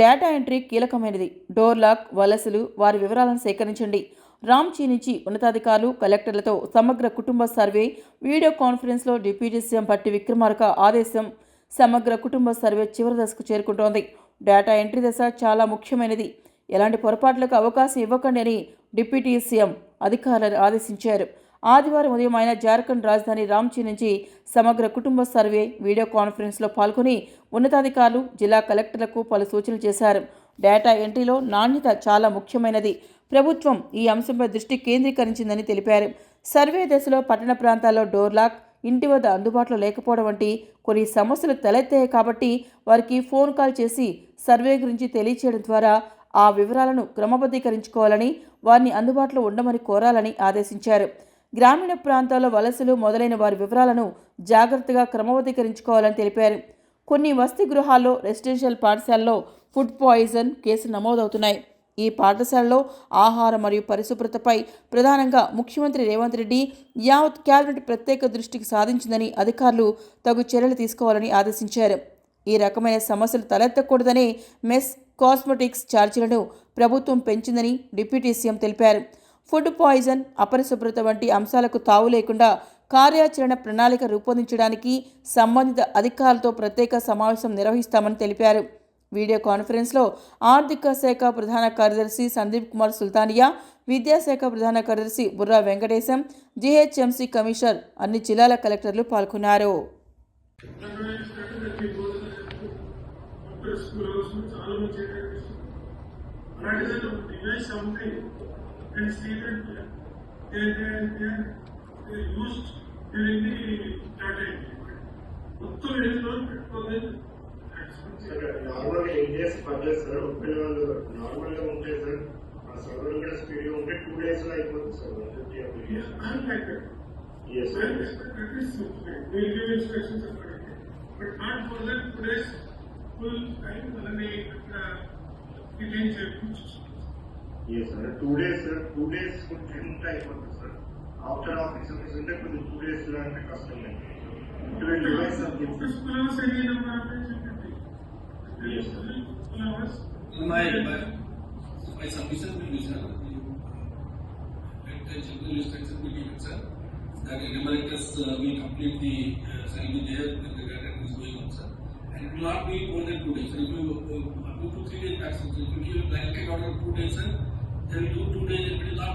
Data entry కీలకమైనది. Door lock వలసలు వారి వివరాలను సేకరించండి. రామ్చీ నుంచి ఉన్నతాధికారులు కలెక్టర్లతో సమగ్ర కుటుంబ సర్వే వీడియో కాన్ఫరెన్స్లో డిప్యూటీ సీఎం భట్టి విక్రమార్క ఆదేశం. సమగ్ర కుటుంబ సర్వే చివరి దశకు చేరుకుంటోంది. డేటా ఎంట్రీ దశ చాలా ముఖ్యమైనది. ఎలాంటి పొరపాట్లకు అవకాశం ఇవ్వకండి అని డిప్యూటీ సీఎం అధికారులను ఆదేశించారు. ఆదివారం ఉదయం ఆయన జార్ఖండ్ రాజధాని రాంచీ నుంచి సమగ్ర కుటుంబ సర్వే వీడియో కాన్ఫరెన్స్లో పాల్గొని ఉన్నతాధికారులు జిల్లా కలెక్టర్లకు పలు సూచనలు చేశారు. డేటా ఎంట్రీలో నాణ్యత చాలా ముఖ్యమైనది. ప్రభుత్వం ఈ అంశంపై దృష్టి కేంద్రీకరించిందని తెలిపారు. సర్వే దశలో పట్టణ ప్రాంతాల్లో డోర్ లాక్ ఇంటి వద్ద అందుబాటులో లేకపోవడం వంటి కొన్ని సమస్యలు తలెత్తాయి కాబట్టి వారికి ఫోన్ కాల్ చేసి సర్వే గురించి తెలియచేయడం ద్వారా ఆ వివరాలను క్రమబద్ధీకరించుకోవాలని వారిని అందుబాటులో ఉండమని కోరాలని ఆదేశించారు. గ్రామీణ ప్రాంతాల్లో వలసలు మొదలైన వారి వివరాలను జాగ్రత్తగా క్రమబద్ధీకరించుకోవాలని తెలిపారు. కొన్ని వసతి గృహాల్లో రెసిడెన్షియల్ పాఠశాలలో ఫుడ్ పాయిజన్ కేసులు నమోదవుతున్నాయి. ఈ పాఠశాలలో ఆహారం మరియు పరిశుభ్రతపై ప్రధానంగా ముఖ్యమంత్రి రేవంత్ రెడ్డి యావత్ క్యాబినెట్ ప్రత్యేక దృష్టికి సాధించిందని అధికారులు తగు చర్యలు తీసుకోవాలని ఆదేశించారు. ఈ రకమైన సమస్యలు తలెత్తకూడదనే మెస్ కాస్మెటిక్స్ ఛార్జీలను ప్రభుత్వం పెంచిందని డిప్యూటీ సీఎం తెలిపారు. ఫుడ్ పాయిజన్ అపరిశుభ్రత వంటి అంశాలకు తావు లేకుండా కార్యాచరణ ప్రణాళిక రూపొందించడానికి సంబంధిత అధికారులతో ప్రత్యేక సమావేశం నిర్వహిస్తామని తెలిపారు. వీడియో కాన్ఫరెన్స్లో ఆర్థిక శాఖ ప్రధాన కార్యదర్శి సందీప్ కుమార్ సుల్తానియా విద్యాశాఖ ప్రధాన కార్యదర్శి బుర్రా వెంకటేశం జీహెచ్ఎంసీ కమిషనర్ అన్ని జిల్లాల కలెక్టర్లు పాల్గొన్నారు. Doctor స్కూల్ హౌస్ చాలా మంచి అలాంటిది device something and see that used during the data మొత్తం ఏదో పెట్టుకోలేదు నార్మల్ ఎయిట్ డేస్ పర్లేదు సార్ ముప్పై వాళ్ళు నార్మల్ గా ఉంటాయి సార్ ఆ సర్వర్ కూడా స్పీడ్ గా ఉంటే టూ డేస్ లో అయిపోతుంది sir one fifty S sir We'll give instructions accordingly. But not for that today's Yes, sir. Two days, sir. Two days for training type of sir. After office of the for the two days, sir, and the customer. Two days, sir. something. This class any days. Yes, sir. Two hours. My, my, my submission will be, sir. Let the general instruction be given, sir. That in Americas uh, we complete the uh, ceremony there, the guidance is going on, sir. And it will not be more than two days. If you uh, bank account computation. Then do today every lot